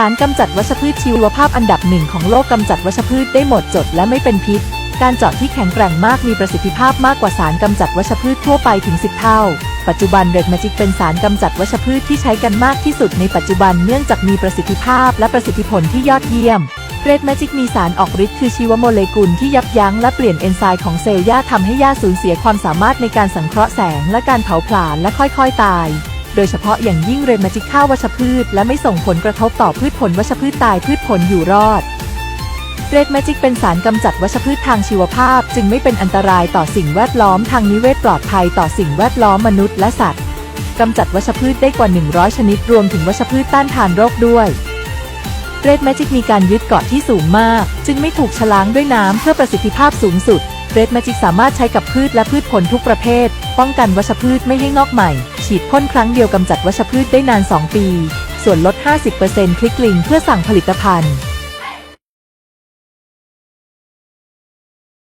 สารกำจัดวัชพืชชีวภาพอันดับหนึ่งของโลกกำจัดวัชพืชได้หมดจดและไม่เป็นพิษ การเจาะที่แข็งแกร่งมากมีประสิทธิภาพมากกว่าสารกำจัดวัชพืชทั่วไปถึง 10 เท่า ปัจจุบันเรดแมจิกเป็นสารกำจัดวัชพืชที่ใช้กันมากที่สุดในปัจจุบันเนื่องจากมีประสิทธิภาพและประสิทธิผลที่ยอดเยี่ยมเรดแมจิกมีสารออกฤทธิ์คือชีวโมเลกุลที่ยับยั้งและเปลี่ยนเอนไซม์ของเซลล์หญ้าทำให้หญ้าสูญเสียความสามารถในการสังเคราะห์แสงและการเผาผลาญและค่อยๆ ตาย โดยเฉพาะอย่างยิ่งเรดแมจิกฆ่าวัชพืช และไม่ส่งผลกระทบต่อพืชผลวัชพืชตายพืชผลอยู่รอด เรดแมจิกเป็นสารกำจัดวัชพืชทางชีวภาพ จึงไม่เป็นอันตรายต่อสิ่งแวดล้อมทางนิเวศปลอดภัยต่อสิ่งแวดล้อมมนุษย์และสัตว์กำจัดวัชพืชได้กว่า 100 ชนิดรวมถึงวัชพืชต้านทานโรคด้วยเรดแมจิกมีการยึดเกาะที่สูงมาก จึงไม่ถูกชะล้างด้วยน้ำเพื่อประสิทธิภาพสูงสุดเรดแมจิกสามารถใช้กับพืชและพืชผลทุกประเภท ป้องกันวัชพืชไม่ให้งอกใหม่ ฉีดพ่นครั้งเดียวกำจัดวัชพืชได้นาน 2 ปี ส่วนลด 50%คลิกลิงเพื่อสั่งผลิตภัณฑ์